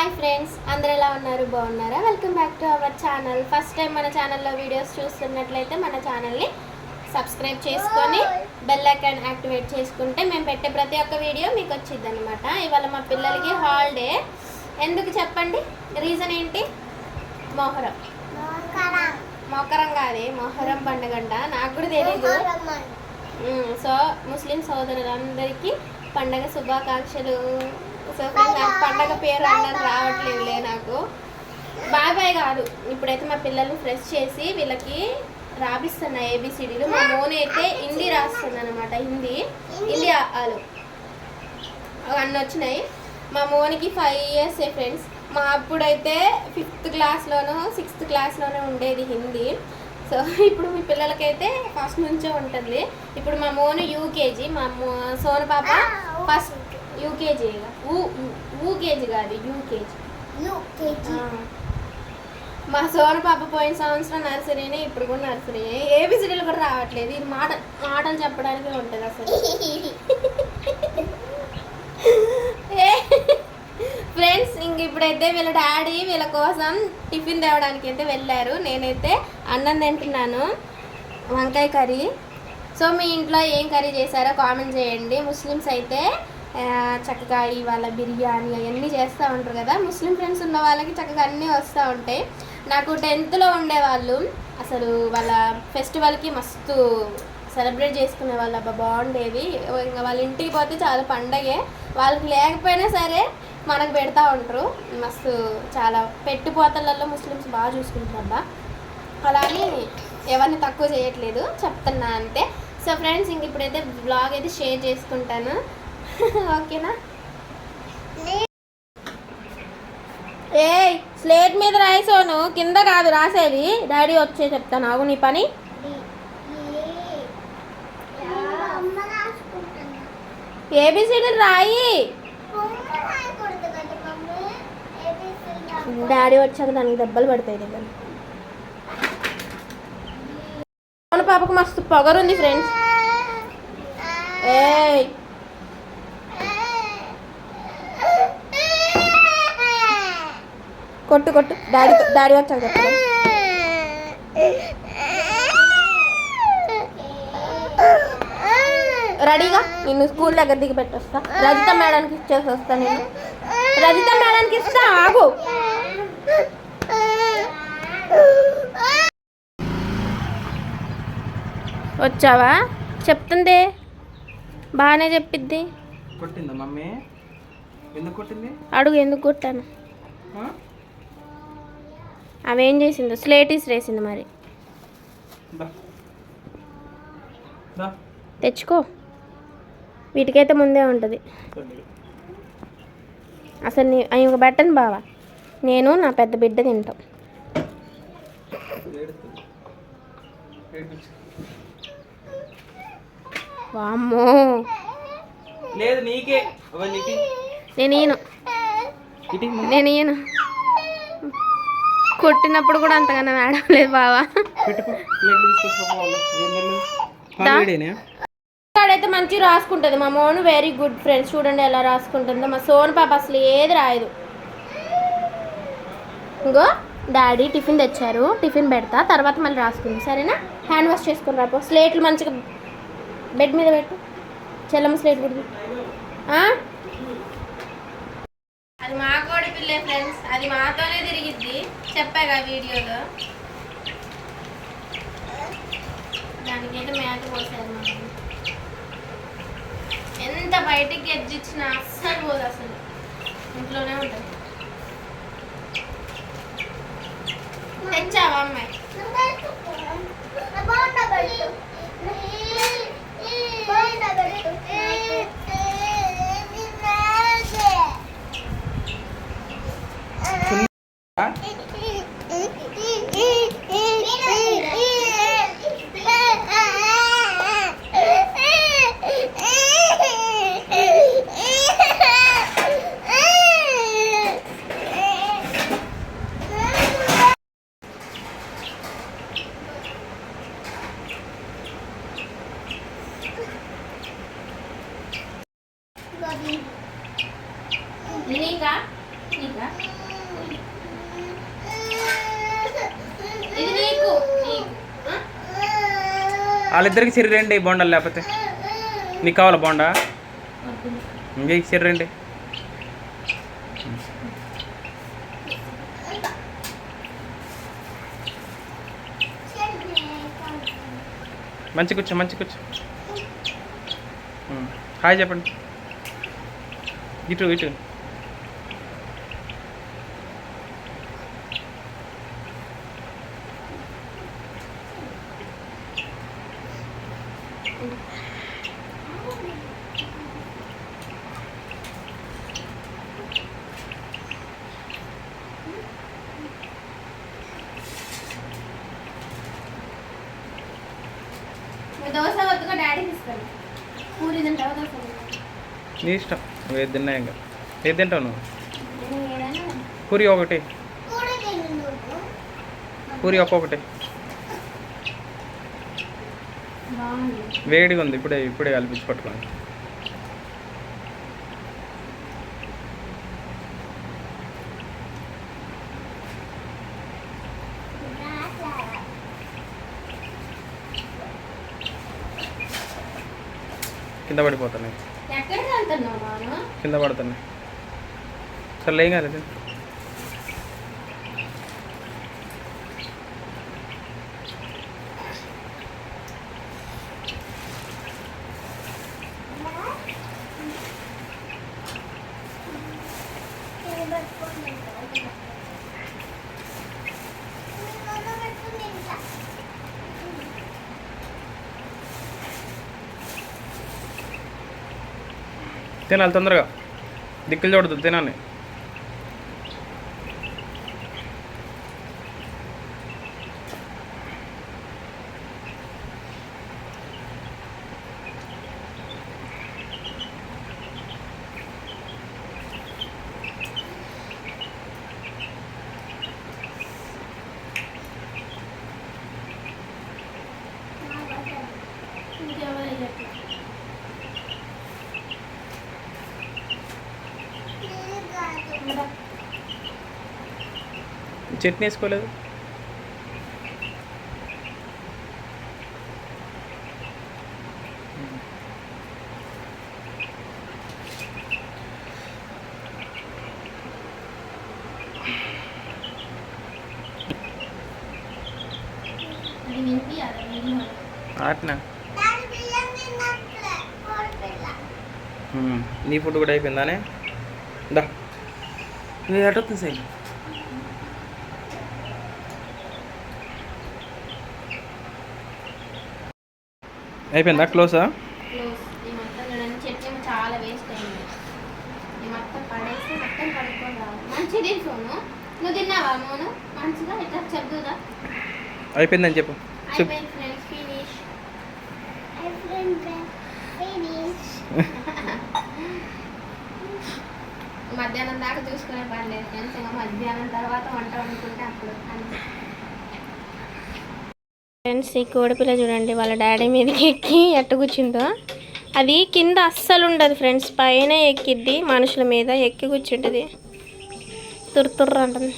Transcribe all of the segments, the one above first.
Hi friends అందరు ఎలా ఉన్నారు? బాగున్నారా? Welcome back to our channel first time మన ఛానల్లో వీడియోస్ చూస్తున్నట్లయితే మన ఛానల్ని సబ్స్క్రైబ్ చేసుకొని బెల్ ఐకాన్ యాక్టివేట్ చేసుకుంటే మేము పెట్టే ప్రతి ఒక్క వీడియో మీకు వచ్చింది అనమాట ఇవాళ మా పిల్లలకి హాలిడే ఎందుకు చెప్పండి? రీజన్ ఏంటి? మొహరం. మొహరం కాదే మొహరం పండుగంట నాకు కూడా మ్మ్. సో ముస్లిం సోదరులందరికీ పండగ శుభాకాంక్షలు. సో ఫ్రెండ్స్ నాకు పండగ పేరు అన్నది రావట్లేదులే నాకు. బాయ్ బాయ్ కాదు ఇప్పుడైతే మా పిల్లల్ని ఫ్రెష్ చేసి వీళ్ళకి రాపిస్తున్నా ఏబిసిడీలు మా మోని అయితే హిందీ రాస్తుంది అనమాట హిందీ హిందీ ఆలు. అన్నీ వచ్చినాయి. మా మోనికి ఫైవ్ ఇయర్స్ ఫ్రెండ్స్ మా అప్పుడైతే ఫిఫ్త్ క్లాస్లోనూ సిక్స్త్ క్లాస్లోనే ఉండేది హిందీ. సో ఇప్పుడు మీ పిల్లలకైతే ఫస్ట్ నుంచే ఉంటుంది. ఇప్పుడు మా మోను యూకేజీ మా మో సోన పాప ఫస్ట్ యూకేజీ ఊకేజీ కాదు యూకేజీ. మా సోన పాప పోయిన సంవత్సరం నర్సరీనే ఇప్పుడు కూడా నర్సరీ. ఏబిసిడీలు కూడా రావట్లేదు. ఇది మాట మాటలు చెప్పడానికి ఉంటుంది అసలు. ఫ్రెండ్స్ ఇంక ఇప్పుడైతే వీళ్ళ డాడీ వీళ్ళ కోసం టిఫిన్ తేవడానికి అయితే వెళ్ళారు. నేనైతే అన్నం తింటున్నాను వంకాయ కర్రీ. సో మీ ఇంట్లో ఏం కర్రీ చేశారో కామెంట్ చేయండి. ముస్లిమ్స్ అయితే చక్కగా ఇవాళ బిర్యానీ అవన్నీ చేస్తూ ఉంటారు కదా. ముస్లిం ఫ్రెండ్స్ ఉన్న వాళ్ళకి చక్కగా అన్నీ వస్తూ ఉంటాయి. నాకు టెన్త్లో ఉండేవాళ్ళు అసలు వాళ్ళ ఫెస్టివల్కి మస్తు సెలబ్రేట్ చేసుకునే వాళ్ళు. అబ్బా బాగుండేది ఇంకా వాళ్ళ ఇంటికి పోతే చాలా పండగే. వాళ్ళకి లేకపోయినా సరే మనకు పెడతా ఉంటారు. మస్తు చాలా పెట్టుపోతలలో ముస్లిమ్స్ బాగా చూసుకుంటారు అబ్బా. అలా అని ఎవరిని తక్కువ చేయట్లేదు. చెప్తున్నా అంతే. సో ఫ్రెండ్స్ ఇంక ఇప్పుడైతే బ్లాగ్ అయితే షేర్ చేసుకుంటాను. ఓకేనా? ఏయ్ స్లేట్ మీద రాసాను కింద కాదు రాసేది. డాడీ వచ్చే చెప్తాను ఆగు నీ పని. ఏబిసిడి రాయి. డాడీ వచ్చాక దానికి దెబ్బలు పడతాయి దగ్గర. అవును పాపకు మస్తు పొగరుంది ఫ్రెండ్స్ ఏయ్. కొట్టు కొట్టు. డాడీ డాడీ వచ్చాక చెప్తాను రెడీగా? నిన్ను స్కూల్ దగ్గర దిగి పెట్టొస్తా. రజిత మేడానికి ఇచ్చేసి వస్తా నేను. రజిత మేడానికి ఇస్తా ఆగు. వచ్చావా? చెప్తుంది. బాగానే చెప్పిద్ది. కొట్టిందా మమ్మీ? ఎందుకు కొట్టింది? అడుగు ఎందుకు కొట్టాను? ఆమె ఏం చేసిందో? స్లేటీస్ వేసింది మరి. తెచ్చుకో. వీటికైతే ముందే ఉంటుంది. అసలు నీ అవి ఒక బట్టను బావా. నేను నా పెద్ద బిడ్డ తింటాం. వామ్మో. లేదు నీకే. నేను ఈయను. నేను ఈయను. కొట్టినప్పుడు కూడా అంతగానో ఆడలేదు బావా. పెట్టుకో ప్లేట్లు తీసుకొచ్చి వాళ్ళు ఏం తెలియదు దా. హాలిడేనా అయితే మంచిగా రాసుకుంటుంది. మా మోను వెరీ గుడ్ ఫ్రెండ్స్ చూడండి ఎలా రాసుకుంటుందో. మా సోన్ పాప అసలు ఏది రాయదు. ఇంకో డాడీ టిఫిన్ తెచ్చారు. టిఫిన్ పెడతా. తర్వాత మళ్ళీ రాసుకుంది. సరేనా? హ్యాండ్ వాష్ చేసుకుని రాపో. స్లేట్లు మంచిగా బెడ్ మీద పెట్టు. చెల్లమ్మ స్లేట్ కుడి అది మా కోడి పిల్లే ఫ్రెండ్స్ అది మాతోనే తిరిగిద్ది. చెప్పాగా వీడియోలో. దానికైతే మేత పోసారు మా ఎంత బయటికి ఎడ్జిచ్చినా అస్సలు పోదు అసలు. ఇంట్లోనే ఉంటుంది. తెచ్చావా అమ్మాయి ఆ? నీకా నీకా? ఇది నీకు నీకు ఆ? వాళ్ళిద్దరికి సిరి రండి బోండాలు లేకపోతే. నీకు కావాలా బోండా? ఇంకే సిరి రండి. మంచి కూర్చో మంచి కూర్చో. హాయ్ చెప్పండి. ఇటు ఇటు. దోశ వద్దుగా డాడీ తీసుకోండి పూరి తింటావా దోశ? తింటావా? నీ ఇష్టం. నువ్వు ఏది తిన్నా ఇంకా. ఏది తింటావు నువ్వు? పూరి ఒకటి పూరి ఒక్కొక్కటి. వేడిగా ఉంది ఇప్పుడే ఇప్పుడే కలిపించి పట్టుకోండి కింద పడిపోతున్నాయి. కింద పడుతున్నాయి. సరే ఏం కాలేదు. తినాలి తొందరగా. దిక్కులు చూడదు తినాలి. చట్నీ వేసుకోలేదు అది వినిపించాలి వీడియో ఆటనా నీ ఫుడ్ కూడా అయిపోయిందానే దా నువ్వు ఎటొస్తుంది సై అయిపోయిందా? క్లోజా క్లోజ్ ఈ మొత్తం చూడండి చాలా వేస్ట్ అయింది. ఈ మొత్తం పడేసి మొత్తం రావాలి. మంచిది సోను. నువ్వు తిన్నావా మోను? మంచిగా? ఇట్లా చెప్దుదా అయిపోయిందని చెప్పు. అయిపోయింది ఫ్రెండ్స్ ఫినిష్ మధ్యాహ్నం దాకా చూసుకునే పర్లేదు ఇంకా మధ్యాహ్నం తర్వాత వంట వండుకుంటే అప్పుడు ఫ్రెండ్స్ ఈ కోడిపిల్ల చూడండి వాళ్ళ డాడీ మీదకి ఎక్కి ఎట్ట కూర్చుందో. అది కింద అస్సలు ఉండదు ఫ్రెండ్స్ పైన ఎక్కిద్ది మనుషుల మీద ఎక్కి కూర్చుంటుంది. తుర్తుర్ర అంటుంది.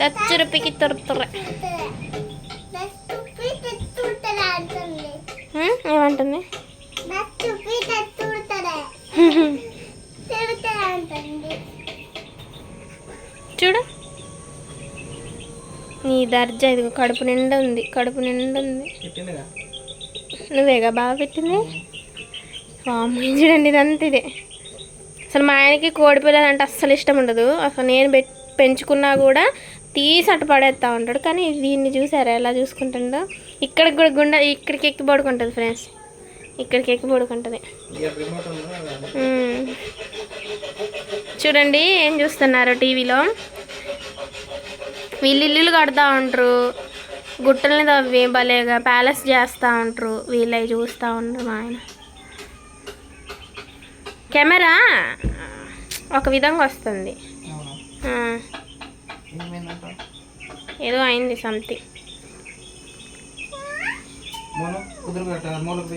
దచ్చురుపికి తుర్తుర్ర హ్మ్? ఏమంటుంది? చూడు నీ దర్జా ఇది కడుపు నిండా ఉంది కడుపు నిండా ఉంది. నువ్వేగా బాగా పెట్టింది? చూడండి ఇదంతా ఇదే. అసలు మా ఆయనకి కోడి పిల్లలు అంటే అస్సలు ఇష్టం ఉండదు. అసలు నేను పెంచుకున్నా కూడా తీసి అట్ట పడేస్తా ఉంటాడు. కానీ దీన్ని చూసారా? ఎలా చూసుకుంటుందో. ఇక్కడికి కూడా గుండె ఇక్కడికి ఎక్కి పడుకుంటుంది ఫ్రెండ్స్. ఇక్కడికి ఎక్కి పడుకుంటుంది. చూడండి ఏం చూస్తున్నారు టీవీలో? వీళ్ళు ఇల్లులు కడతా ఉంటారు గుట్టల్ని తవ్వి భలేగా ప్యాలెస్ చేస్తూ ఉంటారు వీళ్ళవి చూస్తూ ఉంటారు మా ఆయన. కెమెరా? ఒక విధంగా వస్తుంది. ఏదో అయింది సంథింగ్. పెట్టాలి మూలకు